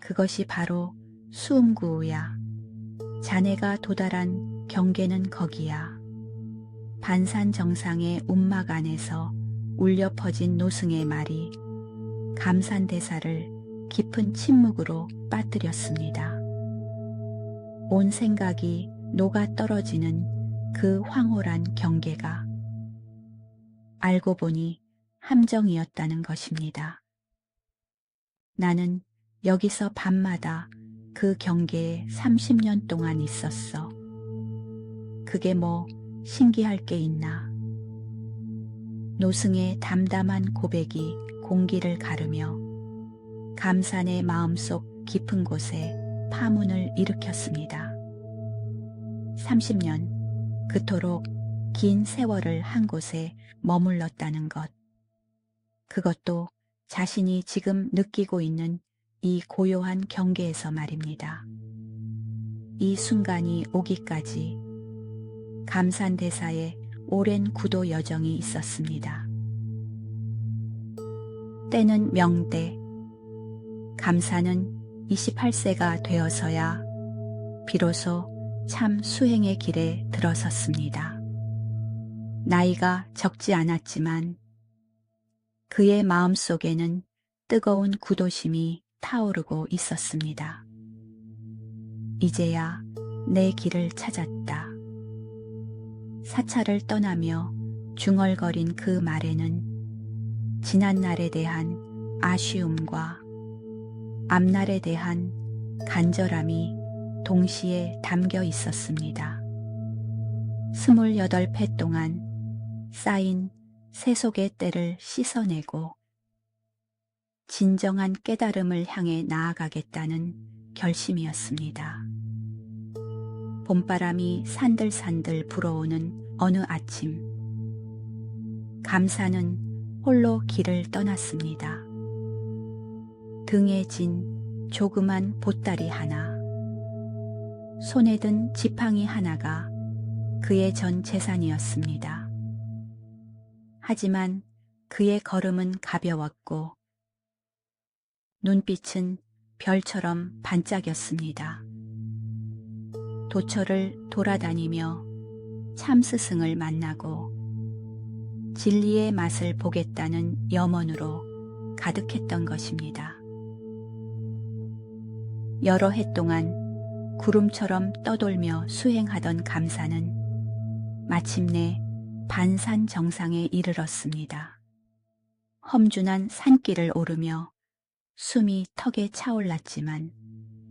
그것이 바로 수음구야. 자네가 도달한 경계는 거기야. 반산 정상의 움막 안에서 울려 퍼진 노승의 말이 감산대사를 깊은 침묵으로 빠뜨렸습니다. 온 생각이 녹아 떨어지는 그 황홀한 경계가 알고 보니 함정이었다는 것입니다. 나는 여기서 밤마다 그 경계에 30년 동안 있었어. 그게 뭐 신기할 게 있나. 노승의 담담한 고백이 공기를 가르며 감산의 마음속 깊은 곳에 파문을 일으켰습니다. 30년, 그토록 긴 세월을 한 곳에 머물렀다는 것. 그것도 자신이 지금 느끼고 있는 이 고요한 경계에서 말입니다. 이 순간이 오기까지 감산대사에 오랜 구도 여정이 있었습니다. 때는 명대. 감사는 28세가 되어서야 비로소 참 수행의 길에 들어섰습니다. 나이가 적지 않았지만 그의 마음 속에는 뜨거운 구도심이 타오르고 있었습니다. 이제야 내 길을 찾았다. 사찰을 떠나며 중얼거린 그 말에는 지난날에 대한 아쉬움과 앞날에 대한 간절함이 동시에 담겨 있었습니다. 스물여덟 회 동안 쌓인 세속의 때를 씻어내고 진정한 깨달음을 향해 나아가겠다는 결심이었습니다. 봄바람이 산들산들 불어오는 어느 아침, 감사는 홀로 길을 떠났습니다. 등에 진 조그만 보따리 하나, 손에 든 지팡이 하나가 그의 전 재산이었습니다. 하지만 그의 걸음은 가벼웠고 눈빛은 별처럼 반짝였습니다. 도처를 돌아다니며 참스승을 만나고 진리의 맛을 보겠다는 염원으로 가득했던 것입니다. 여러 해 동안 구름처럼 떠돌며 수행하던 감사는 마침내 반산 정상에 이르렀습니다. 험준한 산길을 오르며 숨이 턱에 차올랐지만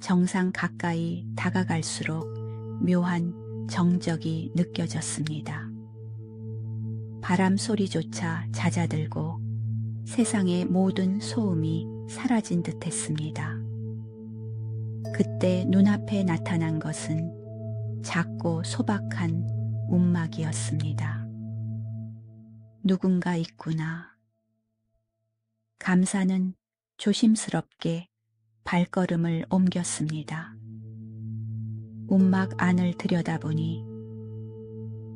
정상 가까이 다가갈수록 묘한 정적이 느껴졌습니다. 바람 소리조차 잦아들고 세상의 모든 소음이 사라진 듯 했습니다. 그때 눈앞에 나타난 것은 작고 소박한 움막이었습니다. 누군가 있구나. 감사는 조심스럽게 발걸음을 옮겼습니다. 움막 안을 들여다보니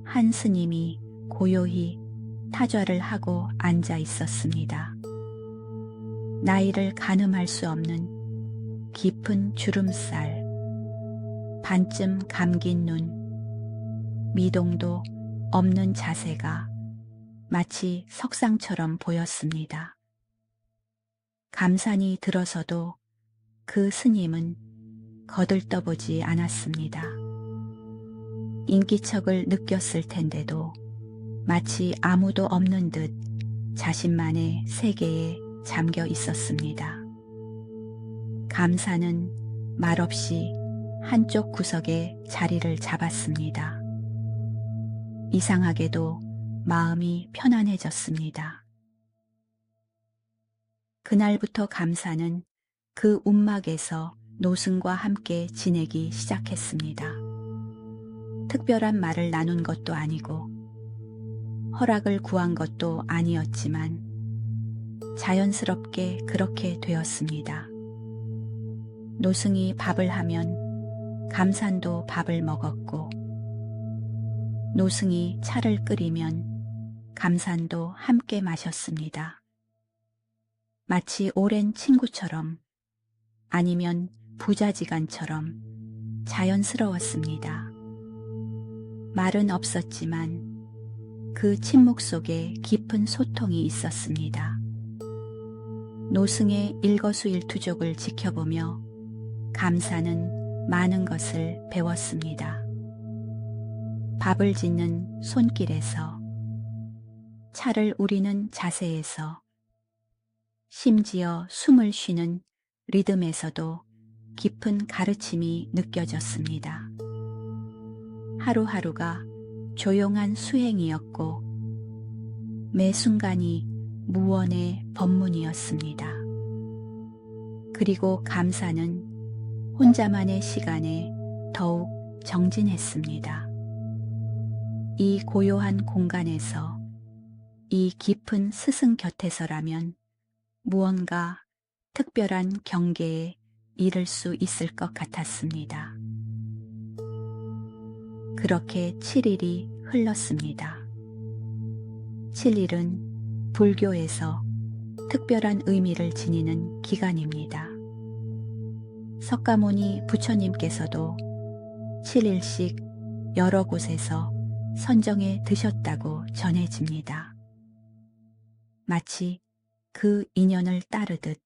한 스님이 고요히 타좌를 하고 앉아 있었습니다. 나이를 가늠할 수 없는 깊은 주름살, 반쯤 감긴 눈, 미동도 없는 자세가 마치 석상처럼 보였습니다. 감산이 들어서도 그 스님은 거들떠보지 않았습니다. 인기척을 느꼈을 텐데도 마치 아무도 없는 듯 자신만의 세계에 잠겨 있었습니다. 감사는 말없이 한쪽 구석에 자리를 잡았습니다. 이상하게도 마음이 편안해졌습니다. 그날부터 감사는 그 움막에서 노승과 함께 지내기 시작했습니다. 특별한 말을 나눈 것도 아니고 허락을 구한 것도 아니었지만 자연스럽게 그렇게 되었습니다. 노승이 밥을 하면 감산도 밥을 먹었고 노승이 차를 끓이면 감산도 함께 마셨습니다. 마치 오랜 친구처럼 아니면 부자지간처럼 자연스러웠습니다. 말은 없었지만 그 침묵 속에 깊은 소통이 있었습니다. 노승의 일거수일투족을 지켜보며 감사는 많은 것을 배웠습니다. 밥을 짓는 손길에서 차를 우리는 자세에서 심지어 숨을 쉬는 리듬에서도 깊은 가르침이 느껴졌습니다. 하루하루가 조용한 수행이었고 매 순간이 무언의 법문이었습니다. 그리고 감사는 혼자만의 시간에 더욱 정진했습니다. 이 고요한 공간에서 이 깊은 스승 곁에서라면 무언가 특별한 경계에 이를 수 있을 것 같았습니다. 그렇게 7일이 흘렀습니다. 7일은 불교에서 특별한 의미를 지니는 기간입니다. 석가모니 부처님께서도 7일씩 여러 곳에서 선정해 드셨다고 전해집니다. 마치 그 인연을 따르듯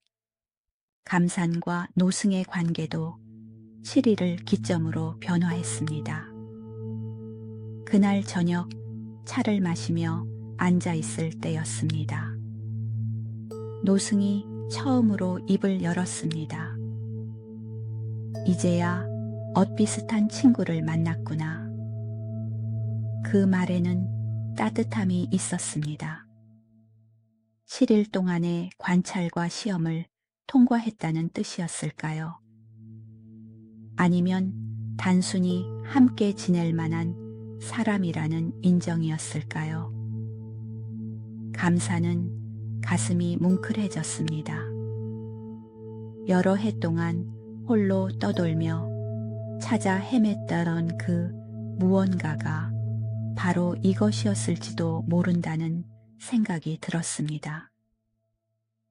감산과 노승의 관계도 7일을 기점으로 변화했습니다. 그날 저녁 차를 마시며 앉아 있을 때였습니다. 노승이 처음으로 입을 열었습니다. 이제야 엇비슷한 친구를 만났구나. 그 말에는 따뜻함이 있었습니다. 7일 동안의 관찰과 시험을 통과했다는 뜻이었을까요? 아니면 단순히 함께 지낼 만한 사람이라는 인정이었을까요? 감사는 가슴이 뭉클해졌습니다. 여러 해 동안 홀로 떠돌며 찾아 헤맸다던 그 무언가가 바로 이것이었을지도 모른다는 생각이 들었습니다.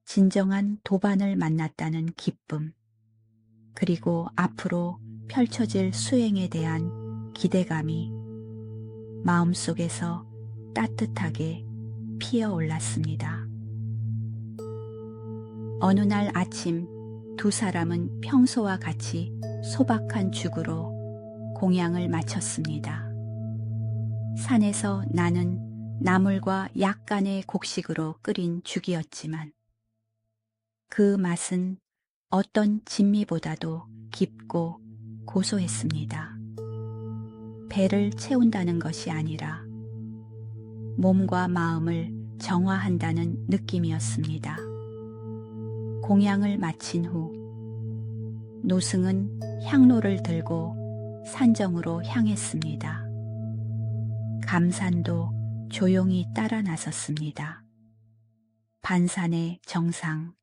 진정한 도반을 만났다는 기쁨, 그리고 앞으로 펼쳐질 수행에 대한 기대감이 마음속에서 따뜻하게 피어 올랐습니다. 어느 날 아침 두 사람은 평소와 같이 소박한 죽으로 공양을 마쳤습니다. 산에서 나는 나물과 약간의 곡식으로 끓인 죽이었지만 그 맛은 어떤 진미보다도 깊고 고소했습니다. 배를 채운다는 것이 아니라 몸과 마음을 정화한다는 느낌이었습니다. 공양을 마친 후 노승은 향로를 들고 산정으로 향했습니다. 감산도 조용히 따라 나섰습니다. 반산의 정상,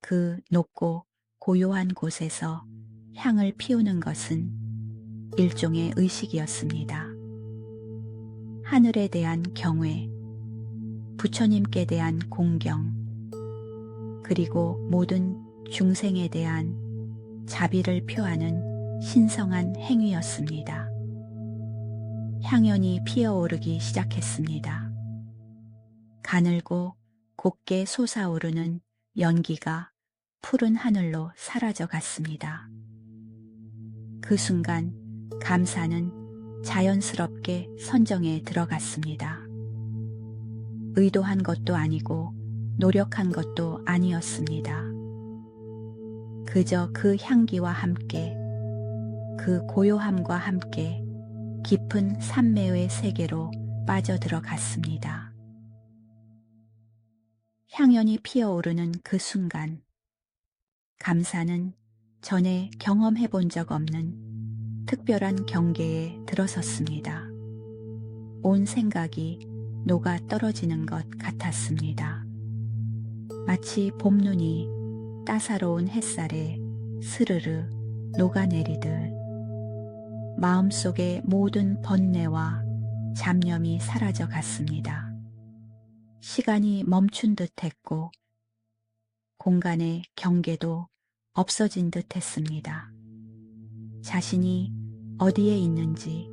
그 높고 고요한 곳에서 향을 피우는 것은 일종의 의식이었습니다. 하늘에 대한 경외, 부처님께 대한 공경, 그리고 모든 중생에 대한 자비를 표하는 신성한 행위였습니다. 향연이 피어오르기 시작했습니다. 가늘고 곱게 솟아오르는 연기가 푸른 하늘로 사라져 갔습니다. 그 순간 감사는 자연스럽게 선정에 들어갔습니다. 의도한 것도 아니고 노력한 것도 아니었습니다. 그저 그 향기와 함께 그 고요함과 함께 깊은 산매의 세계로 빠져들어갔습니다. 향연이 피어오르는 그 순간 감사는 전에 경험해 본 적 없는 특별한 경계에 들어섰습니다. 온 생각이 녹아 떨어지는 것 같았습니다. 마치 봄눈이 따사로운 햇살에 스르르 녹아내리듯 마음속의 모든 번뇌와 잡념이 사라져 갔습니다. 시간이 멈춘 듯 했고 공간의 경계도 없어진 듯 했습니다. 자신이 어디에 있는지,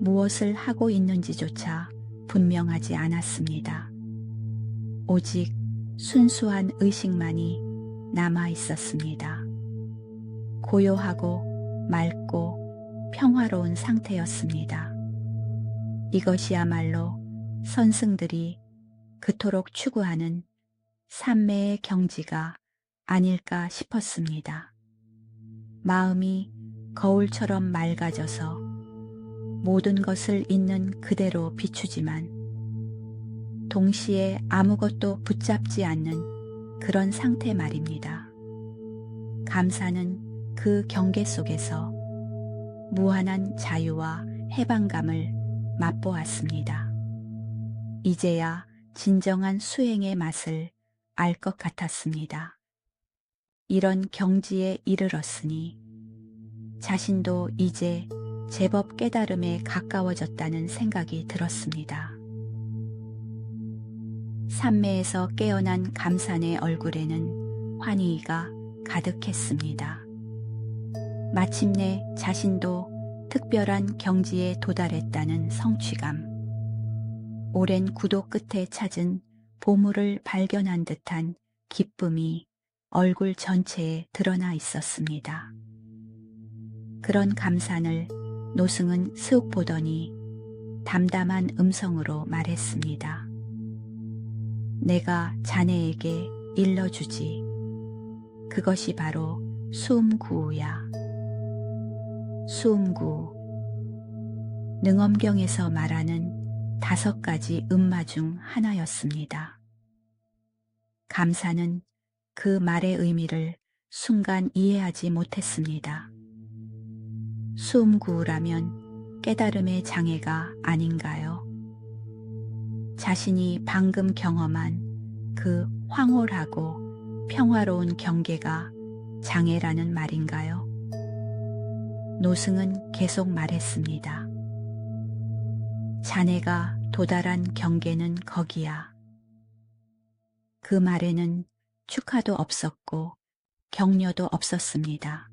무엇을 하고 있는지조차 분명하지 않았습니다. 오직 순수한 의식만이 남아 있었습니다. 고요하고 맑고 평화로운 상태였습니다. 이것이야말로 선승들이 그토록 추구하는 삼매의 경지가 아닐까 싶었습니다. 마음이 거울처럼 맑아져서 모든 것을 있는 그대로 비추지만 동시에 아무것도 붙잡지 않는 그런 상태 말입니다. 감사는 그 경계 속에서 무한한 자유와 해방감을 맛보았습니다. 이제야 진정한 수행의 맛을 알 것 같았습니다. 이런 경지에 이르렀으니 자신도 이제 제법 깨달음에 가까워졌다는 생각이 들었습니다. 산매에서 깨어난 감산의 얼굴에는 환희가 가득했습니다. 마침내 자신도 특별한 경지에 도달했다는 성취감. 오랜 구도 끝에 찾은 보물을 발견한 듯한 기쁨이 얼굴 전체에 드러나 있었습니다. 그런 감산을 노승은 슥 보더니 담담한 음성으로 말했습니다. 내가 자네에게 일러주지. 그것이 바로 수음구야. 수음구. 능엄경에서 말하는 다섯 가지 음마 중 하나였습니다. 감사는 그 말의 의미를 순간 이해하지 못했습니다. 수음구라면 깨달음의 장애가 아닌가요? 자신이 방금 경험한 그 황홀하고 평화로운 경계가 장애라는 말인가요? 노승은 계속 말했습니다. 자네가 도달한 경계는 거기야. 그 말에는 축하도 없었고 격려도 없었습니다.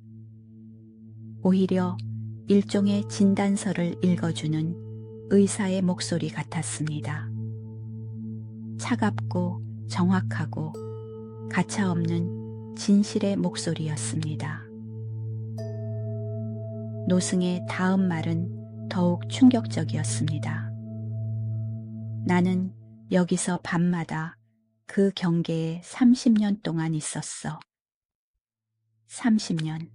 오히려 일종의 진단서를 읽어주는 의사의 목소리 같았습니다. 차갑고 정확하고 가차없는 진실의 목소리였습니다. 노승의 다음 말은 더욱 충격적이었습니다. 나는 여기서 밤마다 그 경계에 30년 동안 있었어. 30년.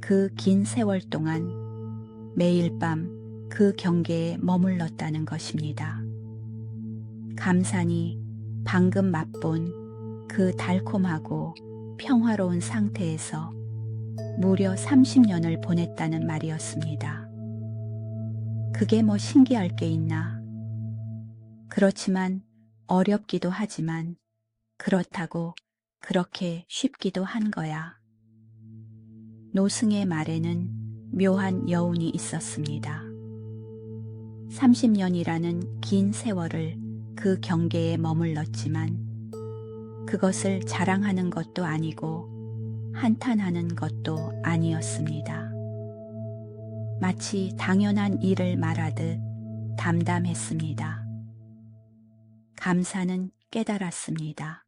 그 긴 세월 동안 매일 밤 그 경계에 머물렀다는 것입니다. 감산이 방금 맛본 그 달콤하고 평화로운 상태에서 무려 30년을 보냈다는 말이었습니다. 그게 뭐 신기할 게 있나? 그렇지만 어렵기도 하지만 그렇다고 그렇게 쉽기도 한 거야. 노승의 말에는 묘한 여운이 있었습니다. 30년이라는 긴 세월을 그 경계에 머물렀지만 그것을 자랑하는 것도 아니고 한탄하는 것도 아니었습니다. 마치 당연한 일을 말하듯 담담했습니다. 감사는 깨달았습니다.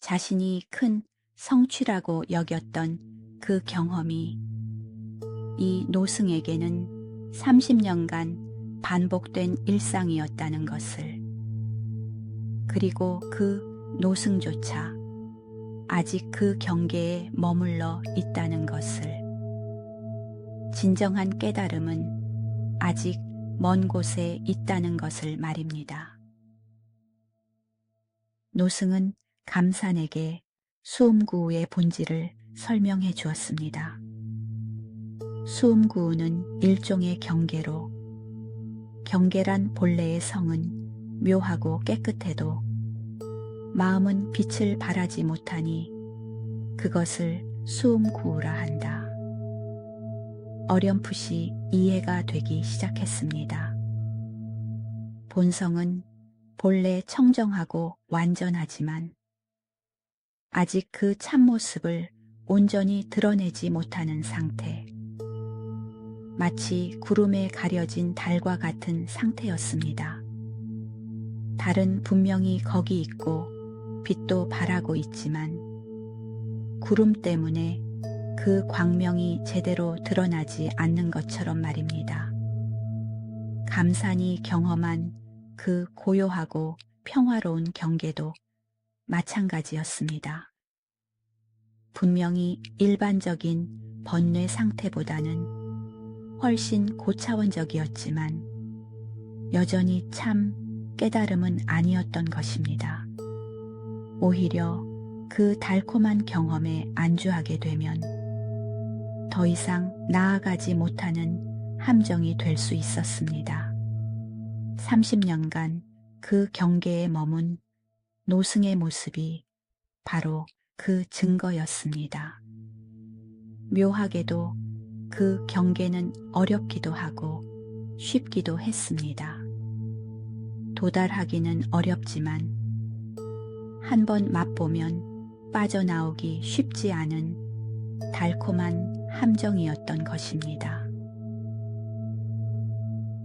자신이 큰 성취라고 여겼던 그 경험이 이 노승에게는 30년간 반복된 일상이었다는 것을 그리고 그 노승조차 아직 그 경계에 머물러 있다는 것을 진정한 깨달음은 아직 먼 곳에 있다는 것을 말입니다. 노승은 감산에게 수음구의 본질을 설명해 주었습니다. 수음구는 일종의 경계로 경계란 본래의 성은 묘하고 깨끗해도 마음은 빛을 발하지 못하니 그것을 수음구라 한다. 어렴풋이 이해가 되기 시작했습니다. 본성은 본래 청정하고 완전하지만 아직 그 참모습을 온전히 드러내지 못하는 상태. 마치 구름에 가려진 달과 같은 상태였습니다. 달은 분명히 거기 있고 빛도 발하고 있지만 구름 때문에 그 광명이 제대로 드러나지 않는 것처럼 말입니다. 감산이 경험한 그 고요하고 평화로운 경계도 마찬가지였습니다. 분명히 일반적인 번뇌 상태보다는 훨씬 고차원적이었지만 여전히 참 깨달음은 아니었던 것입니다. 오히려 그 달콤한 경험에 안주하게 되면 더 이상 나아가지 못하는 함정이 될 수 있었습니다. 30년간 그 경계에 머문 노승의 모습이 바로 그 증거였습니다. 묘하게도 그 경계는 어렵기도 하고 쉽기도 했습니다. 도달하기는 어렵지만 한번 맛보면 빠져나오기 쉽지 않은 달콤한 함정이었던 것입니다.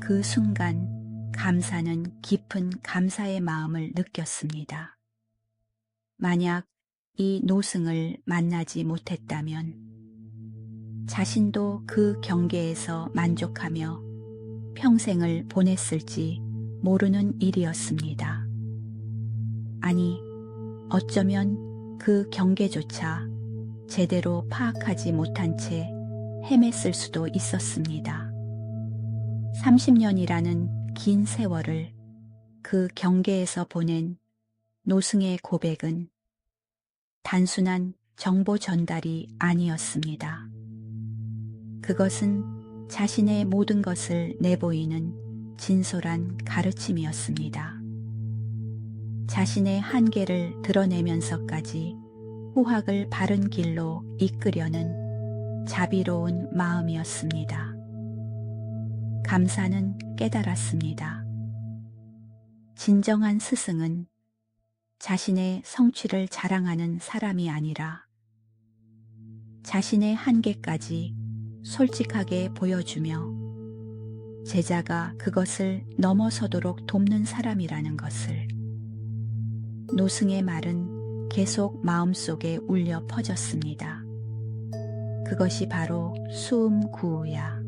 그 순간 감사는 깊은 감사의 마음을 느꼈습니다. 만약 이 노승을 만나지 못했다면 자신도 그 경계에서 만족하며 평생을 보냈을지 모르는 일이었습니다. 아니, 어쩌면 그 경계조차 제대로 파악하지 못한 채 헤맸을 수도 있었습니다. 30년이라는 긴 세월을 그 경계에서 보낸 노승의 고백은 단순한 정보 전달이 아니었습니다. 그것은 자신의 모든 것을 내보이는 진솔한 가르침이었습니다. 자신의 한계를 드러내면서까지 후학을 바른 길로 이끄려는 자비로운 마음이었습니다. 감사는 깨달았습니다. 진정한 스승은 자신의 성취를 자랑하는 사람이 아니라 자신의 한계까지 솔직하게 보여주며 제자가 그것을 넘어서도록 돕는 사람이라는 것을 노승의 말은 계속 마음속에 울려 퍼졌습니다. 그것이 바로 수음 구우야.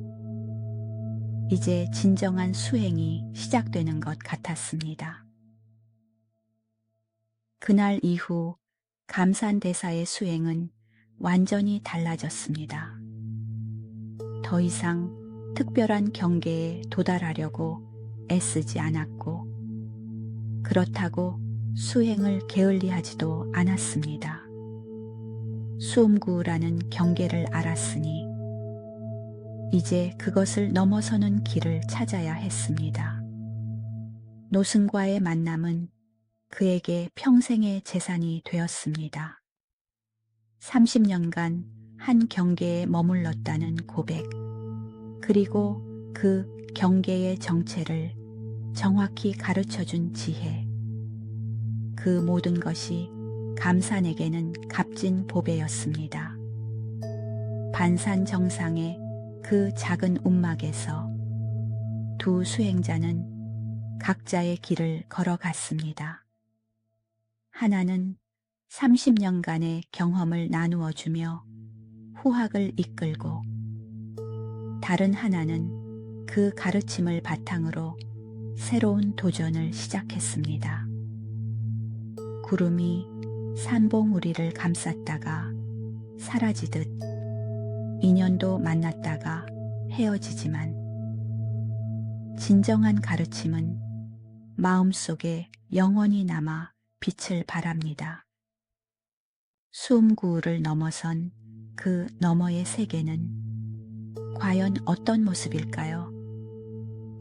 이제 진정한 수행이 시작되는 것 같았습니다. 그날 이후 감산대사의 수행은 완전히 달라졌습니다. 더 이상 특별한 경계에 도달하려고 애쓰지 않았고, 그렇다고 수행을 게을리하지도 않았습니다. 수음구라는 경계를 알았으니, 이제 그것을 넘어서는 길을 찾아야 했습니다. 노승과의 만남은 그에게 평생의 재산이 되었습니다. 30년간 한 경계에 머물렀다는 고백, 그리고 그 경계의 정체를 정확히 가르쳐 준 지혜. 그 모든 것이 감산에게는 값진 보배였습니다. 반산 정상의 그 작은 움막에서 두 수행자는 각자의 길을 걸어갔습니다. 하나는 30년간의 경험을 나누어 주며 후학을 이끌고 다른 하나는 그 가르침을 바탕으로 새로운 도전을 시작했습니다. 구름이 산봉 우리를 감쌌다가 사라지듯 인연도 만났다가 헤어지지만 진정한 가르침은 마음속에 영원히 남아 빛을 발합니다. 수음구를 넘어선 그 너머의 세계는 과연 어떤 모습일까요?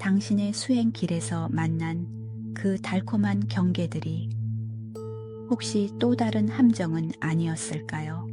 당신의 수행 길에서 만난 그 달콤한 경계들이 혹시 또 다른 함정은 아니었을까요?